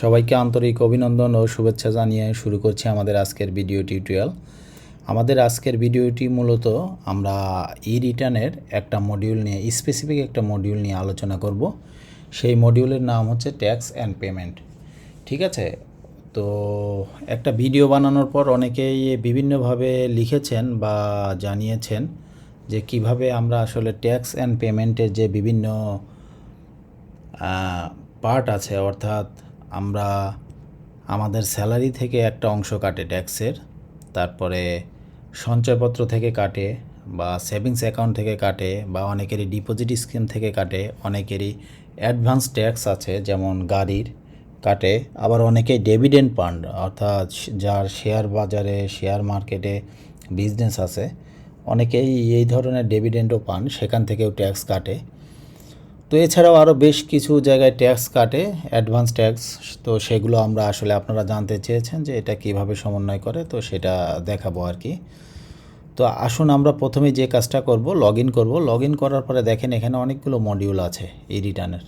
সবাইকে আন্তরিক অভিনন্দন ও শুভেচ্ছা জানিয়ে শুরু করছি আমাদের আজকের ভিডিও টিউটোরিয়াল। আমাদের আজকের ভিডিওটি মূলত আমরা ই রিটার্নের একটা মডিউল নিয়ে স্পেসিফিক একটা মডিউল নিয়ে আলোচনা করব। সেই মডিউলের নাম হচ্ছে ট্যাক্স অ্যান্ড পেমেন্ট ঠিক আছে? তো একটা ভিডিও বানানোর পর অনেকেই বিভিন্নভাবে লিখেছেন বা জানিয়েছেন যে কীভাবে আমরা আসলে ট্যাক্স অ্যান্ড পেমেন্টের যে বিভিন্ন পার্ট আছে, অর্থাৎ আমরা আমাদের স্যালারি থেকে একটা অংশ কাটে ট্যাক্সের, তারপরে সঞ্চয়পত্র থেকে কাটে বা সেভিংস অ্যাকাউন্ট থেকে কাটে বা অনেকেরই ডিপোজিট স্কিম থেকে কাটে, অনেকেরই অ্যাডভান্স ট্যাক্স আছে যেমন গাড়ির কাটে, আবার অনেকেই ডেভিডেন্ড ফান্ড অর্থাৎ যার শেয়ার বাজারে, শেয়ার মার্কেটে বিজনেস আছে, অনেকেই এই ধরনের ডেভিডেন্ডও পান, সেখান থেকেও ট্যাক্স কাটে। তো এছাড়াও আরও বেশ কিছু জায়গায় ট্যাক্স কাটে অ্যাডভান্স ট্যাক্স। তো সেগুলো আমরা আসলে আপনারা জানতে চেয়েছেন যে এটা কীভাবে সমন্বয় করে, তো সেটা দেখাবো আর কি। তো আসুন আমরা প্রথমে যে কাজটা করব লগ ইন করব। লগ ইন করার পরে দেখেন এখানে অনেকগুলো মডিউল আছে এই রিটার্নের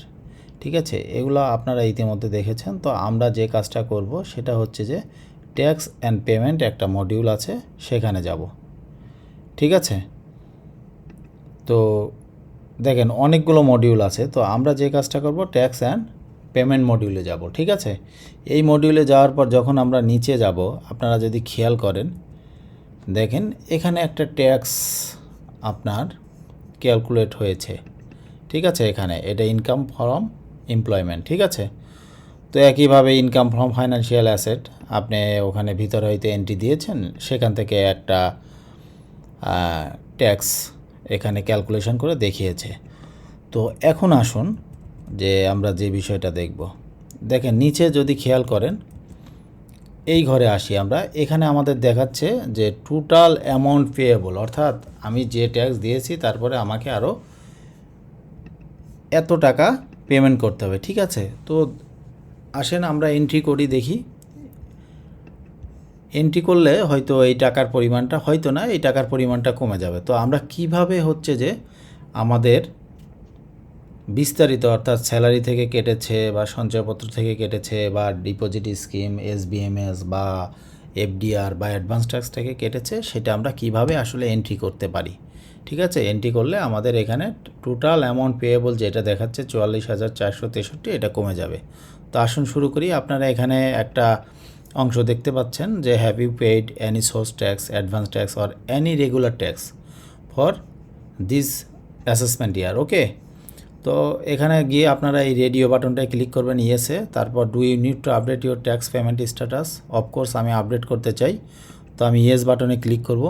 ঠিক আছে? এগুলো আপনারা ইতিমধ্যে দেখেছেন। তো আমরা যে কাজটা করব সেটা হচ্ছে যে ট্যাক্স অ্যান্ড পেমেন্ট একটা মডিউল আছে, সেখানে যাব। ঠিক আছে? তো দেখেন অনেকগুলো মডিউল আছে, তো আমরা যে কাজটা করব ট্যাক্স অ্যান্ড পেমেন্ট মডিউলে যাব, ঠিক আছে? এই মডিউলে যাওয়ার পর যখন আমরা নিচে যাব, আপনারা যদি খেয়াল করেন, দেখেন এখানে একটা ট্যাক্স আপনার ক্যালকুলেট হয়েছে, ঠিক আছে? এখানে এটা ইনকাম ফ্রম এমপ্লয়মেন্ট ঠিক আছে? তো একইভাবে ইনকাম ফ্রম ফাইন্যান্সিয়াল অ্যাসেট আপনি ওখানে ভিতরে হইতে এন্ট্রি দিয়েছেন, সেখান থেকে একটা ট্যাক্স এখানে ক্যালকুলেশন করে দেখিয়েছে। তো এখন আসুন যে আমরা যে বিষয়টা দেখব। দেখেন, নিচে যদি খেয়াল করেন, এই ঘরে আসি আমরা। এখানে আমাদের দেখাচ্ছে যে টোটাল অ্যামাউন্ট পেয়েবল অর্থাৎ আমি যে ট্যাক্স দিয়েছি, তারপরে আমাকে আরও এত টাকা পেমেন্ট করতে হবে, ঠিক আছে? তো আসেন আমরা এন্ট্রি করি দেখি। এন্ট্রি করলে হয়তো এই টাকার পরিমাণটা, হয়তো না, এই টাকার পরিমাণটা কমে যাবে। তো আমরা কীভাবে হচ্ছে যে আমাদের বিস্তারিত অর্থাৎ স্যালারি থেকে কেটেছে বা সঞ্চয়পত্র থেকে কেটেছে বা ডিপোজিট স্কিম এস এসবিএমএস বা এফডিআর বা অ্যাডভান্স ট্যাক্স থেকে কেটেছে, সেটা আমরা কীভাবে আসলে এন্ট্রি করতে পারি? ঠিক আছে? এন্ট্রি করলে আমাদের এখানে টোটাল অ্যামাউন্ট পেয়েবল যেটা দেখাচ্ছে চুয়াল্লিশ হাজার চারশো তেষট্টি, এটা কমে যাবে। তো আসুন শুরু করি। আপনারা এখানে একটা অংশ দেখতে পাচ্ছেন যে have you paid any source tax advance tax or any regular tax for this assessment year okay তো এখানে গিয়ে আপনারা এই রেডিও বাটনটায় ক্লিক করবেন ইয়েসে তারপর do you need to update your tax payment status of course আমি আপডেট করতে চাই। তো আমি ইয়েস বাটনে ক্লিক করব।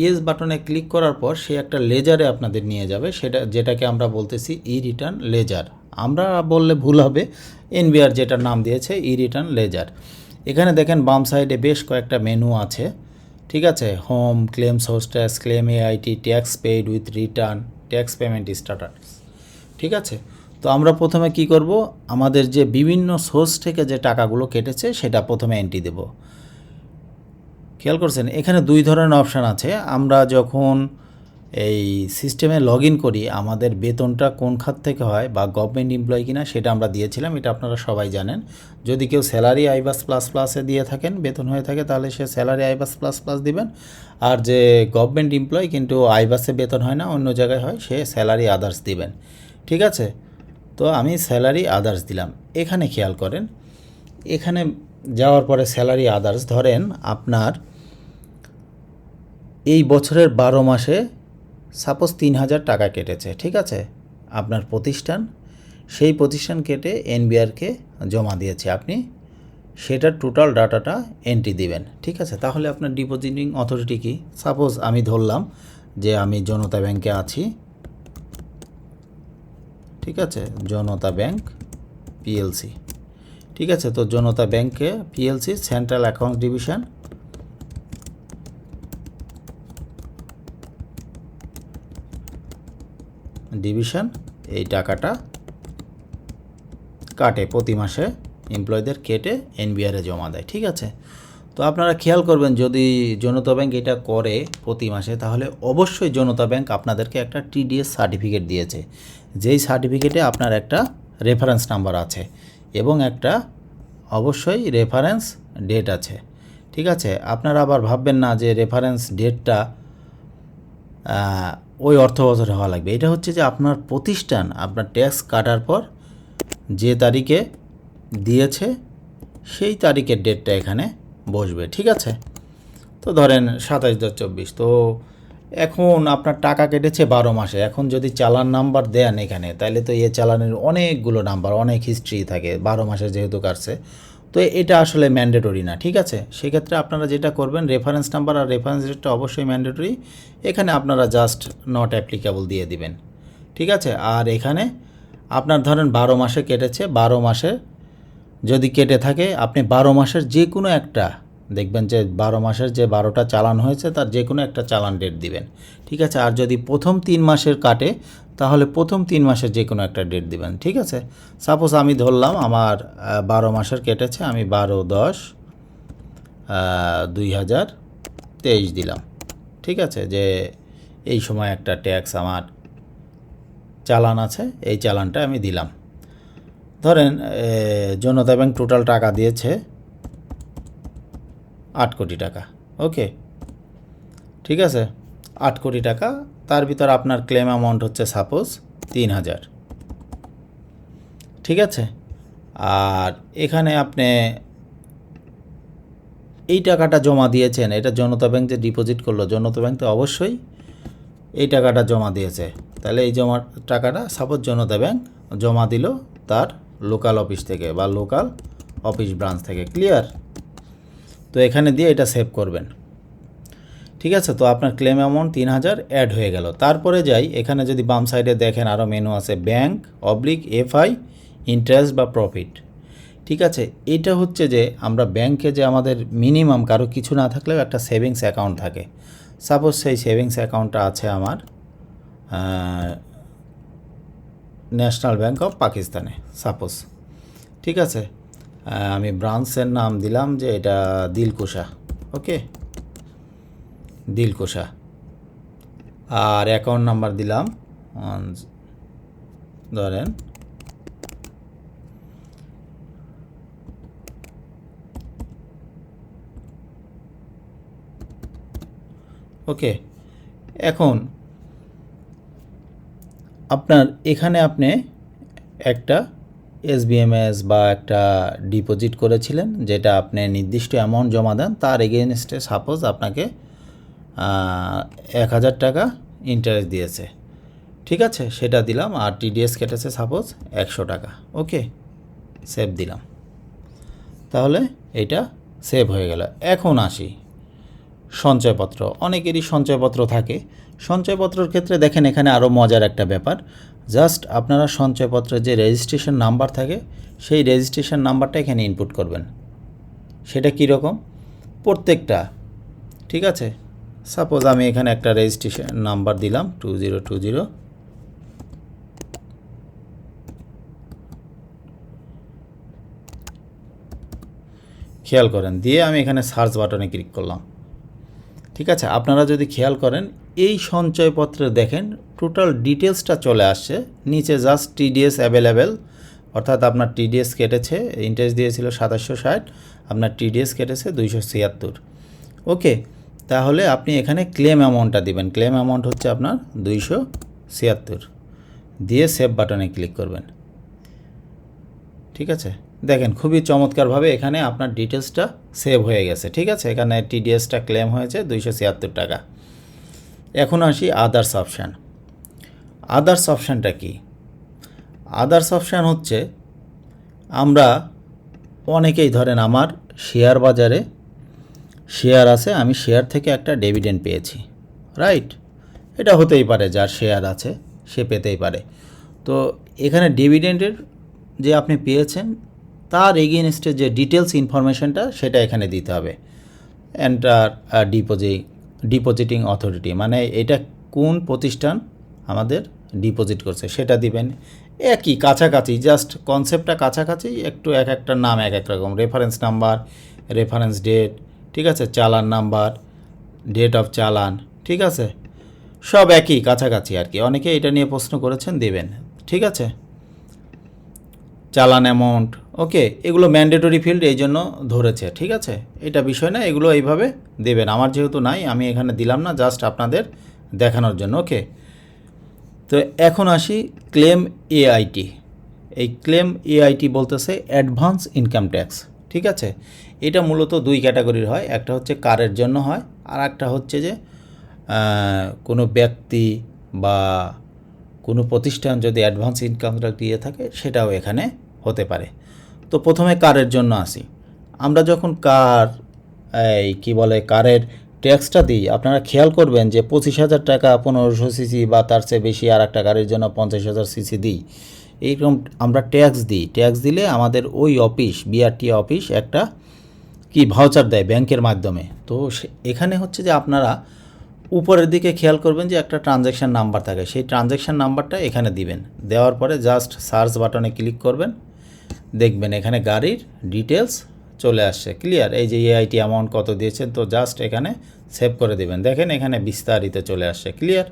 ইয়েস বাটনে ক্লিক করার পর, সে একটা লেজারে আপনাদের নিয়ে যাবে। সেটা, যেটাকে আমরা বলতেছি ই রিটার্ন লেজার আমরা বললে ভুল হবে। এনবিআর যেটার নাম দিয়েছে ই রিটার্ন লেজার এখানে দেখেন বাম সাইডে বেশ কয়েকটা মেনু আছে। ঠিক আছে? Home claim source tax claim AIT tax paid with return tax payment status ঠিক আছে? তো আমরা প্রথমে কি করব? আমাদের যে বিভিন্ন সোর্স থেকে যে টাকাগুলো কেটেছে, সেটা প্রথমে এন্ট্রি দেব। খেয়াল করছেন? এখানে দুই ধরনের অপশান আছে। আমরা যখন এই সিস্টেমে লগ ইন করি, আমাদের বেতনটা কোন খাত থেকে হয় বা গভর্নমেন্ট এমপ্লয়ি কিনা সেটা আমরা দিয়েছিলাম, এটা আপনারা সবাই জানেন। যদি কেউ স্যালারি আইবাস প্লাস প্লাসে দিয়ে থাকেন, বেতন হয়ে থাকে, তাহলে সে স্যালারি আইবাস প্লাস প্লাস দিবেন। আর যে গভর্নমেন্ট এমপ্লয়ি কিন্তু আইবাসে বেতন হয় না, অন্য জায়গায় হয়, সে স্যালারি আদার্স দিবেন। ঠিক আছে? তো আমি স্যালারি আদার্স দিলাম। এখানে খেয়াল করেন, এখানে যাওয়ার পরে স্যালারি আদার্স ধরেন আপনার এই বছরের বারো মাসে সাপোজ তিন হাজার টাকা কেটেছে, ঠিক আছে? আপনার প্রতিষ্ঠান, সেই প্রতিষ্ঠান কেটে এনবিআরকে জমা দিয়েছে। আপনি সেটার টোটাল ডাটাটা এন্ট্রি দিবেন, ঠিক আছে? তাহলে আপনার ডিপোজিটিং অথরিটি কি? সাপোজ আমি ধরলাম যে আমি জনতা ব্যাংকে আছি, ঠিক আছে? জনতা ব্যাংক পিএলসি ঠিক আছে? তো জনতা ব্যাংকে PLC central account division division এই টাকাটা কাটে প্রতি মাসে এমপ্লয়ীদের কেটে এনবিআরে জমা দেয়, ঠিক আছে? তো আপনারা খেয়াল করবেন, যদি জনতা ব্যাংক এটা করে প্রতি মাসে, তাহলে অবশ্যই জনতা ব্যাংক আপনাদেরকে একটা টিডিএস সার্টিফিকেট দিয়েছে। যেই সার্টিফিকেটে আপনার একটা রেফারেন্স নাম্বার আছে এবং একটা অবশ্যই রেফারেন্স ডেট আছে, ঠিক আছে? আপনারা আবার ভাববেন না যে রেফারেন্স ডেটটা ওই অর্থ বছরে হওয়া লাগবে। এটা হচ্ছে যে আপনার প্রতিষ্ঠান, আপনার ট্যাক্স কাটার পর যে তারিখে দিয়েছে, সেই তারিখের ডেটটা এখানে বসবে, ঠিক আছে? তো ধরেন সাতাশ দশ চব্বিশ, তো এখন আপনার টাকা কেটেছে বারো মাসে, এখন যদি চালান নাম্বার দেন এখানে, তাহলে তো এ চালানের অনেকগুলো নাম্বার, অনেক হিস্ট্রি থাকে, বারো মাসে যেহেতু কাটছে তো এটা আসলে ম্যান্ডেটরি না, ঠিক আছে? সেক্ষেত্রে আপনারা যেটা করবেন রেফারেন্স নাম্বার আর রেফারেন্স ডেটটা অবশ্যই ম্যান্ডেটরি এখানে আপনারা জাস্ট নট অ্যাপ্লিকেবল দিয়ে দিবেন, ঠিক আছে? আর এখানে আপনার ধরেন বারো মাসে কেটেছে, বারো মাসে যদি কেটে থাকে, আপনি বারো মাসের যে কোনো একটা, দেখবেন যে বারো মাসের যে বারোটা চালান হয়েছে, তার যে কোনো একটা চালান ডেট দিবেন, ঠিক আছে? আর যদি প্রথম তিন মাসের কাটে তাহলে প্রথম তিন মাসের যে কোনো একটা ডেট দিবেন, ঠিক আছে? সাপোজ আমি ধরলাম আমার বারো মাসের কেটেছে, আমি বারো দশ দুই হাজার তেইশ দিলাম, ঠিক আছে? যে এই সময় একটা ট্যাক্স আমার চালান আছে, এই চালানটা আমি দিলাম। ধরেন জনতা ব্যাংক টোটাল টাকা দিয়েছে আট কোটি টাকা ওকে ঠিক আছে? আট কোটি টাকা তার ভিতর আপনার ক্লেম অ্যামাউন্ট হচ্ছে সাপোজ তিন হাজার ঠিক আছে? আর এখানে আপনি এই টাকাটা জমা দিয়েছেন, এটা জনতা ব্যাংক যে ডিপোজিট করল, জনতা ব্যাংক তো অবশ্যই এই টাকাটা জমা দিয়েছে। তাহলে এই জমা টাকাটা সাপোজ জনতা ব্যাংক জমা দিল তার লোকাল অফিস থেকে বা লোকাল অফিস ব্রাঞ্চ থেকে ক্লিয়ার তো এখানে দিয়ে এটা সেভ করবেন। ঠিক আছে? তো আপনার ক্লেম অ্যামাউন্ট তিন হাজার অ্যাড হয়ে গেল। তারপরে যাই, এখানে যদি বাম সাইডে দেখেন আরও মেনু আছে ব্যাংক অবলিক এফআই ইন্টারেস্ট বা প্রফিট ঠিক আছে? এটা হচ্ছে যে আমরা ব্যাংকে যে আমাদের মিনিমাম কারও কিছু না থাকলেও একটা সেভিংস অ্যাকাউন্ট থাকে। সাপোজ সেই সেভিংস অ্যাকাউন্টটা আছে আমার ন্যাশনাল ব্যাংক অফ পাকিস্তানে সাপোজ ঠিক আছে? আমি ব্রাঞ্চের নাম দিলাম যে এটা দিলকুশা। ওকে দিলকুশা আর অ্যাকাউন্ট নাম্বার দিলাম। ধরেন। ওকে, এখন আপনার এখানে আপনি একটা এসবিএমএস বা একটা ডিপোজিট করেছিলেন, যেটা আপনি নির্দিষ্ট অ্যামাউন্ট জমা দেন, তার এগেনস্টে সাপোজ আপনাকে এক হাজার টাকা ইন্টারেস্ট দিয়েছে। ঠিক আছে, সেটা দিলাম আর টিডিএস কেটেছে সাপোজ একশো টাকা। ওকে সেভ দিলাম। তাহলে এটা সেভ হয়ে গেল। এখন আসি সঞ্চয়পত্র। অনেকেরই সঞ্চয়পত্র থাকে। সঞ্চয়পত্রের ক্ষেত্রে দেখেন এখানে আরও মজার একটা ব্যাপার। জাস্ট আপনারা সঞ্চয়পত্রের যে রেজিস্ট্রেশন নাম্বার থাকে, সেই রেজিস্ট্রেশন নাম্বারটা এখানে ইনপুট করবেন। সেটা কীরকম? প্রত্যেকটা। ঠিক আছে? সাপোজ আমি এখানে একটা রেজিস্ট্রেশন নাম্বার দিলাম টু জিরো টু জিরো খেয়াল করেন, দিয়ে আমি এখানে সার্চ বাটনে ক্লিক করলাম। ঠিক আছে, আপনারা যদি খেয়াল করেন, এই সঞ্চয়পত্রে দেখেন টোটাল ডিটেলসটা চলে আসছে, নিচে জাস্ট টিডিএস অ্যাভেলেবেল অর্থাৎ আপনার টিডিএস কেটেছে ইন্টারেস্ট দিয়েছিল সাতাশশো ষাট, আপনার টিডিএস কেটেছে দুইশো ছিয়াত্তর। ওকে তাহলে আপনি এখানে ক্লেম অ্যামাউন্টটা দিবেন। ক্লেম অ্যামাউন্ট হচ্ছে আপনার দুইশো ছিয়াত্তর। দিয়ে সেভ বাটনে ক্লিক করবেন। ঠিক আছে? দেখেন, খুবই চমৎকারভাবে এখানে আপনার ডিটেলসটা সেভ হয়ে গেছে। ঠিক আছে? এখানে টিডিএসটা ক্লেম হয়েছে দুইশো ছিয়াত্তর টাকা। এখন আসি আদার্স অপশান আদার্স অপশানটা কি? আদার্স অপশান হচ্ছে, আমরা অনেকেই ধরেন আমার শেয়ার বাজারে শেয়ার আছে, আমি শেয়ার থেকে একটা ডেভিডেন্ড পেয়েছি। রাইট এটা হতেই পারে যার শেয়ার আছে, সে পেতেই পারে। তো এখানে ডিভিডেন্ডের যে আপনি পেয়েছেন, তার এগেনস্টে যে ডিটেলস ইনফরমেশনটা সেটা এখানে দিতে হবে। এন্টার ডিপোজিট ডিপোজিটিং অথরিটি মানে এটা কোন প্রতিষ্ঠান আমাদের ডিপোজিট করছে, সেটা দিবেন। একই, কাছাকাছি জাস্ট কনসেপ্টটা কাছাকাছি, একটু এক একটা নাম এক এক রকম রেফারেন্স নাম্বার রেফারেন্স ডেট ঠিক আছে? চালান নাম্বার ডেট অফ চালান, ঠিক আছে? সব একই, কাছাকাছি আর কি। অনেকে এটা নিয়ে প্রশ্ন করেছেন, দেবেন। ঠিক আছে? চালান অ্যামাউন্ট ওকে এগুলো ম্যান্ডেটরি ফিল্ড এই জন্য ধরেছে, ঠিক আছে? এটা বিষয় না, এগুলো এইভাবে দেবেন। আমার যেহেতু নাই, আমি এখানে দিলাম না জাস্ট আপনাদের দেখানোর জন্য ওকে তো এখন আসি ক্লেম এআইটি এই ক্লেম এআইটি বলতেছে অ্যাডভান্স ইনকাম ট্যাক্স ঠিক আছে? এটা মূলত দুই ক্যাটাগরির হয়, একটা হচ্ছে কারের জন্য হয় আর একটা হচ্ছে যে কোনো ব্যক্তি বা কোনো প্রতিষ্ঠান যদি অ্যাডভান্স ইনকাম দিয়ে থাকে সেটাও এখানে হতে পারে। তো প্রথমে কারের জন্য আসি। আমরা যখন কার, এই কি বলে, কারের ট্যাক্সটা দিই, আপনারা খেয়াল করবেন যে পঁচিশ হাজার টাকা পনেরোশো সিসি বা তার চেয়ে বেশি আর একটা গাড়ির জন্য পঞ্চাশ হাজার সিসি দিই। এইরকম আমরা ট্যাক্স দিই। ট্যাক্স দিলে আমাদের ওই অফিস, বিআরটি অফিস একটা কি ভাউচার দেয় ব্যাংকের মাধ্যমে? তো এখানে হচ্ছে যে আপনারা উপরের দিকে খেয়াল করবেন যে একটা ট্রানজ্যাকশান নাম্বার থাকে। সেই ট্রানজ্যাকশান নাম্বারটা এখানে দিবেন। দেওয়ার পরে জাস্ট সার্চ বাটনে ক্লিক করবেন। দেখবেন এখানে গাড়ির ডিটেলস চলে আসছে। ক্লিয়ার এই যে এআইটি অ্যামাউন্ট কত দিয়েছেন, তো জাস্ট এখানে সেভ করে দেবেন। দেখেন এখানে বিস্তারিত চলে আসছে। ক্লিয়ার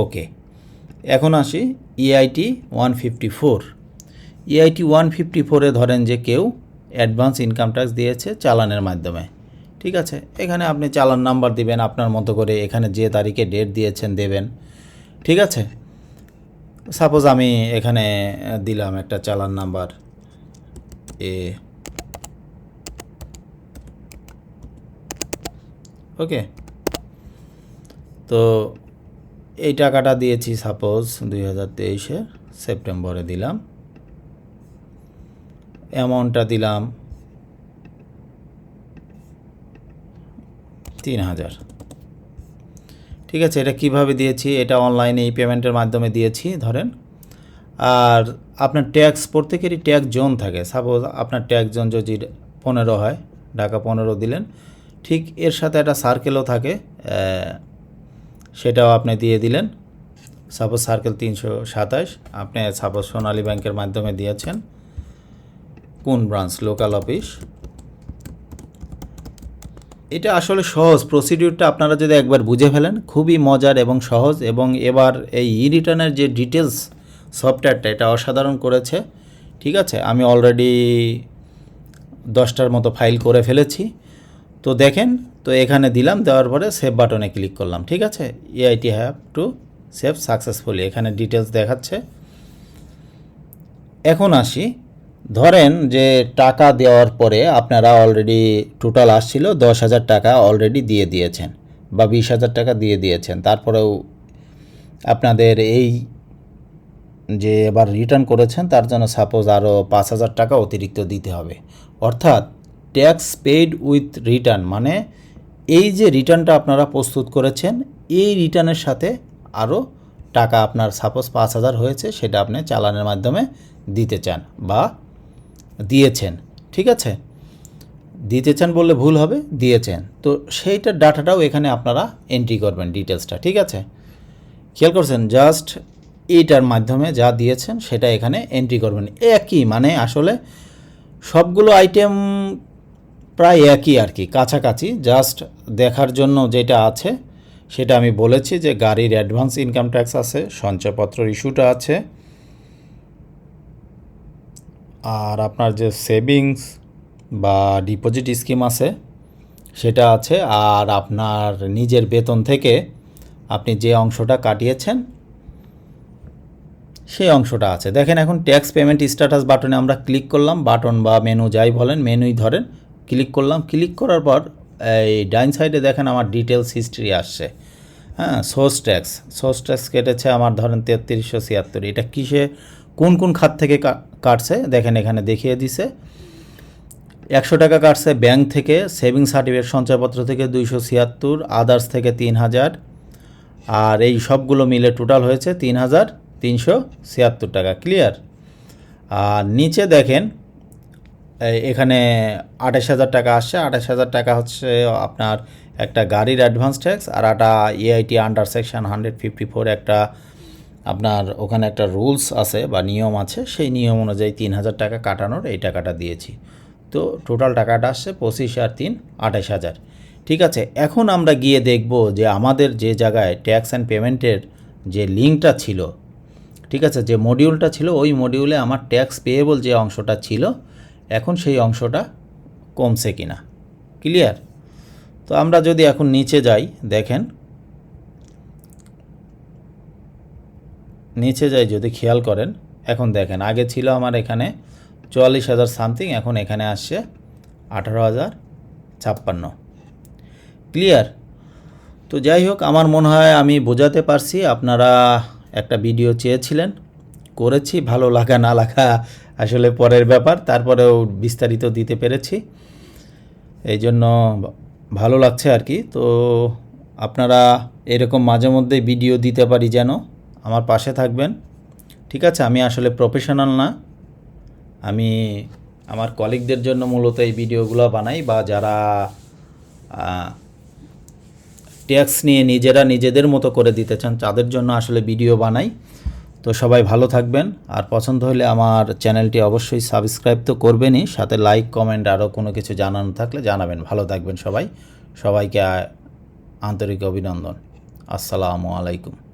ওকে এখন আসি EIT one fifty four EIT one fifty ফোরে ধরেন যে কেউ অ্যাডভান্স ইনকাম ট্যাক্স দিয়েছে চালানের মাধ্যমে। ঠিক আছে? এখানে আপনি চালান নাম্বার দিবেন, আপনার মতো করে এখানে যে তারিখে ডেট দিয়েছেন দেবেন। ঠিক আছে? সাপোজ আমি এখানে দিলাম একটা চালান নাম্বার এ ওকে তো এই টাকাটা দিয়েছি সাপোজ দুই হাজার তেইশে সেপ্টেম্বরে দিলাম। অ্যামাউন্টটা দিলাম তিন হাজার। ঠিক আছে, এটা কীভাবে দিয়েছি? এটা অনলাইনে এই পেমেন্টের মাধ্যমে দিয়েছি, ধরেন। আর আপনার ট্যাক্স প্রত্যেকেরই ট্যাক্স জোন থাকে। সাপোজ আপনার ট্যাক্স জোন যদি পনেরো হয় ঢাকা পনেরো দিলেন, ঠিক এর সাথে একটা সার্কেলও থাকে সেটাও আপনি দিয়ে দিলেন। সাপোজ সার্কেল তিনশো সাতাশ, আপনি সাপোজ সোনালী ব্যাংকের মাধ্যমে দিয়েছেন। কোন ব্রাঞ্চ লোকাল অফিস এটা আসলে সহজ। প্রসিডিউরটা আপনারা যদি একবার বুঝে ফেলেন, খুবই মজার এবং সহজ এবং এবার এই ই রিটার্নের যে ডিটেলস সফটওয়্যারটা এটা অসাধারণ করেছে। ঠিক আছে? আমি অলরেডি দশটার মতো ফাইল করে ফেলেছি। তো দেখেন, তো এখানে দিলাম, দেওয়ার পরে সেভ বাটনে ক্লিক করলাম। ঠিক আছে? AIT have to save successfully এখানে ডিটেলস দেখাচ্ছে। এখন আসি। ধরেন যে টাকা দেওয়ার পরে আপনারা অলরেডি টোটাল আসছিল দশ হাজার টাকা অলরেডি দিয়ে দিয়েছেন বা বিশ হাজার টাকা দিয়ে দিয়েছেন। তারপরেও আপনাদের এই যে এবার রিটার্ন করেছেন, তার জন্য সাপোজ আরও পাঁচ হাজার টাকা অতিরিক্ত দিতে হবে। অর্থাৎ ট্যাক্স পেইড উইথ রিটার্ন মানে এই যে রিটার্নটা আপনারা প্রস্তুত করেছেন, এই রিটার্নের সাথে আরও টাকা আপনার সাপোজ পাঁচ হাজার হয়েছে, সেটা আপনি চালানের মাধ্যমে দিতে চান বা দিয়েছেন, ঠিক আছে? দিতে চান বললে ভুল হবে, দিয়েছেন। তো সেইটার ডাটাটাও এখানে আপনারা এন্ট্রি করবেন ডিটেলসটা ঠিক আছে? খেয়াল করছেন জাস্ট এইটার মাধ্যমে যা দিয়েছেন সেটা এখানে এন্ট্রি করবেন। একই মানে আসলে সবগুলো আইটেম প্রায় একই আর কি, কাছাকাছি। জাস্ট দেখার জন্য যেটা আছে, সেটা আমি বলেছি যে গাড়ির অ্যাডভান্স ইনকাম ট্যাক্স আছে সঞ্চয়পত্র ইস্যুটা আছে আর আপনার যে সেভিংস বা ডিপোজিট স্কিম আছে, সেটা আছে। আর আপনার নিজের বেতন থেকে আপনি যে অংশটা কাটিয়েছেন, সেই অংশটা আছে। দেখেন এখন ট্যাক্স পেমেন্ট স্ট্যাটাস বাটনে আমরা ক্লিক করলাম। বাটন বা মেনু যাই বলেন, মেনুই ধরেন, ক্লিক করলাম। ক্লিক করার পর এই ডাইন সাইডে দেখেন আমার ডিটেলস হিস্ট্রি আসছে। হ্যাঁ সোর্স ট্যাক্স। সোর্স ট্যাক্স কেটেছে আমার ধরেন তেত্রিশশো ছিয়াত্তর। এটা কিসে কোন কোন খাত থেকে কাটছে, দেখেন এখানে দেখিয়ে দিছে। একশো টাকা কাটছে ব্যাংক থেকে সেভিং সার্টিফিকেট সঞ্চয়পত্র থেকে দুইশো ছিয়াত্তর, আদার্স থেকে তিন হাজার, আর এই সবগুলো মিলে টোটাল হয়েছে তিন হাজার তিনশো ছিয়াত্তর টাকা, ক্লিয়ার? আর নিচে দেখেন এখানে আঠাশ হাজার টাকা আসছে, আঠাশ হাজার টাকা হচ্ছে আপনার একটা গাড়ির অ্যাডভান্স ট্যাক্স, আর একটা AIT under section hundred fifty four একটা আপনার ওখানে একটা রুলস আছে বা নিয়ম আছে, সেই নিয়ম অনুযায়ী তিন হাজার টাকা কাটানোর এই টাকাটা দিয়েছি। তো টোটাল টাকাটা আসছে পঁচিশ আর তিন, আঠাশ হাজার। ঠিক আছে, এখন আমরা গিয়ে দেখব যে আমাদের যে জায়গায় ট্যাক্স অ্যান্ড পেমেন্টের যে লিঙ্কটা ছিল, ঠিক আছে, যে মডিউলটা ছিল, ওই মডিউলে আমার ট্যাক্স পেয়েবল যে অংশটা ছিল, এখন সেই অংশটা কমছে কিনা। ক্লিয়ার তো আমরা যদি এখন নিচে যাই, দেখেন নিচে যাই যদি খেয়াল করেন, এখন দেখেন, আগে ছিল আমার এখানে চুয়াল্লিশ হাজার সামথিং এখন এখানে আসছে আঠারো হাজার ছাপ্পান্ন। ক্লিয়ার তো যাই হোক, আমার মনে হয় আমি বোঝাতে পারছি, আপনারা একটা ভিডিও চেয়েছিলেন, করেছি, ভালো লাগা না লাগা আসলে পরের ব্যাপার, তারপরেও বিস্তারিত দিতে পেরেছি। এই জন্য ভালো লাগছে আর কি, তো আপনারা এরকম মাঝে মধ্যে ভিডিও দিতে পারি যেন। আমার পাশে থাকবেন। ঠিক আছে, আমি আসলে প্রফেশনাল না। আমি আমার কলিগদের জন্য মূলত এই ভিডিওগুলো বানাই বা যারা ট্যাক্স নিয়ে নিজেরা নিজেদের মতো করে দিতে চান, তাদের জন্য আসলে ভিডিও বানাই। তো সবাই ভালো থাকবেন। আর পছন্দ হলে আমার চ্যানেলটি অবশ্যই সাবস্ক্রাইব তো করবেনই। সাথে লাইক কমেন্ট আরও কোনো কিছু জানানো থাকলে জানাবেন। ভালো থাকবেন সবাই। সবাইকে আন্তরিক অভিনন্দন। আসসালামু আলাইকুম।